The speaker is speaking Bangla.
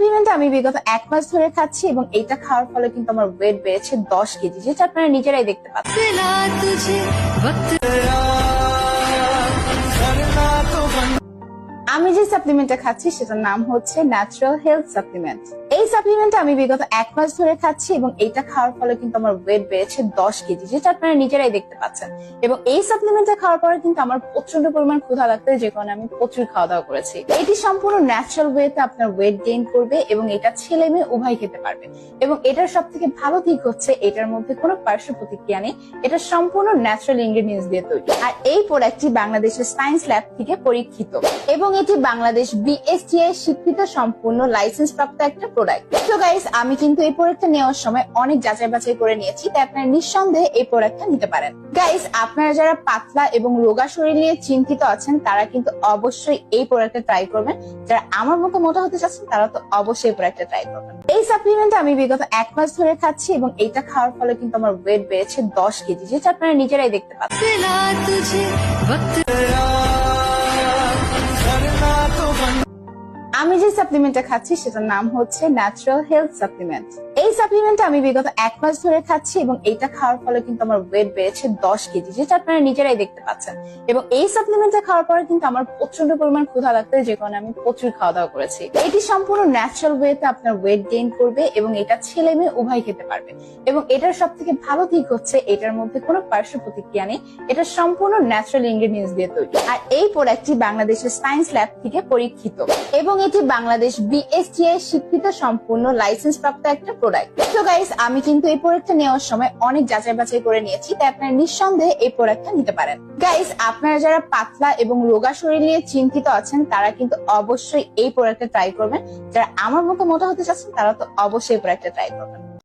সাপ্লিমেন্ট আমি বিগত এক মাস ধরে খাচ্ছি এবং এটা খাওয়ার ফলে কিন্তু আমার ওয়েট বেড়েছে দশ কেজি, যেটা আপনারা নিজেরাই দেখতে পাচ্ছেন। আমি যে সাপ্লিমেন্টটা খাচ্ছি, সেটার নাম হচ্ছে ন্যাচারাল হেলথ সাপ্লিমেন্ট এই সাপ্লিমেন্ট আমি বিগত এক মাস ধরে খাচ্ছি এবং এটা খাওয়ার ফলে কিন্তু আমার ওয়েট বেড়েছে দশ কেজি, যেটা আপনারা নিজেরাই দেখতে পাচ্ছেন। এবং এই সাপ্লিমেন্টটা খাওয়ার পরে কিন্তু আমার প্রচণ্ড পরিমাণ ক্ষুধা লাগতে যে কারণে আমি প্রচুর খাওয়া দাওয়া করেছি। এটি সম্পূর্ণ ন্যাচারাল ওয়েতে আপনার ওয়েট গেইন করবে এবং এটা ছেলে মেয়ে উভয় খেতে পারবে। এবং এটার সব থেকে ভালো দিক হচ্ছে এটার মধ্যে কোনো পার্শ্ব প্রতিক্রিয়া নেই, এটা সম্পূর্ণ ন্যাচারাল ইনগ্রেডিয়েন্টস দিয়ে তৈরি। আর এই প্রোডাক্টটি বাংলাদেশের সায়েন্স ল্যাব থেকে পরীক্ষিত। এবং এটি বাংলাদেশ বিএসটিআই স্বীকৃত সম্পূর্ণ লাইসেন্স প্রাপ্ত একটা প্রোডাক্ট তো গাইস আমি কিন্তু এই প্রোডাক্টটা নেওয়ার সময় অনেক যাচাই বাছাই করে নিয়েছি, তাই আপনারা নিঃসন্দেহে এই প্রোডাক্টটা নিতে পারেন। গাইস আপনারা যারা পাতলা এবং রোগা শরীর নিয়ে চিন্তিত আছেন, তারা কিন্তু অবশ্যই এই প্রোডাক্টটা ট্রাই করবেন। যারা আমার মতো মোটা হতে চাচ্ছেন, তারা তো অবশ্যই প্রোডাক্টটা ট্রাই করবেন। এই সাপ্লিমেন্ট আমি বিগত এক মাস ধরে খাচ্ছি এবং এটা খাওয়ার ফলে কিন্তু আমার ওয়েট বেড়েছে দশ কেজি, যেটা আপনারা নিজেরাই দেখতে পাচ্ছেন। আমি যে সাপ্লিমেন্টটা খাচ্ছি সেটার নাম হচ্ছে ন্যাচারাল হেলথ সাপ্লিমেন্ট এই সাপ্লিমেন্ট আমি বিগত এক মাস ধরে খাচ্ছি এবং এটা খাওয়ার ফলে কিন্তু আমার ওয়েট বেড়েছে দশ কেজি, যেটা আপনারা নিজেরাই দেখতে পাচ্ছেন। এবং এই সাপ্লিমেন্টটা খাওয়ার পরে কিন্তু আমার প্রচণ্ড পরিমাণ ক্ষুধা লাগতে যে কারণে আমি প্রচুর খাওয়া দাওয়া করেছি। এটি সম্পূর্ণ ন্যাচারাল ওয়েতে আপনার ওয়েট গেইন করবে এবং এটা ছেলে মেয়ে উভয় খেতে পারবে। এবং এটার সব থেকে ভালো দিক হচ্ছে এটার মধ্যে কোনো পার্শ্ব প্রতিক্রিয়া নেই, এটা সম্পূর্ণ ন্যাচারাল ইনগ্রেডিয়েন্টস দিয়ে তৈরি। আর এই প্রোডাক্টটি বাংলাদেশের সায়েন্স ল্যাব থেকে পরীক্ষিত। এবং এটি বাংলাদেশ বিএসটিআই স্বীকৃত সম্পূর্ণ লাইসেন্স প্রাপ্ত একটা প্রোডাক্ট তো গাইস আমি কিন্তু এই প্রোডাক্টটা নেওয়ার সময় অনেক যাচাই বাছাই করে নিয়েছি, তাই আপনারা নিঃসন্দেহে এই প্রোডাক্টটা নিতে পারেন। গাইস আপনারা যারা পাতলা এবং রোগা শরীর নিয়ে চিন্তিত আছেন, তারা কিন্তু অবশ্যই এই প্রোডাক্টটা ট্রাই করবেন। যারা আমার মতো মোটা হতে চাচ্ছেন, তারা তো অবশ্যই এই প্রোডাক্টটা ট্রাই করবেন।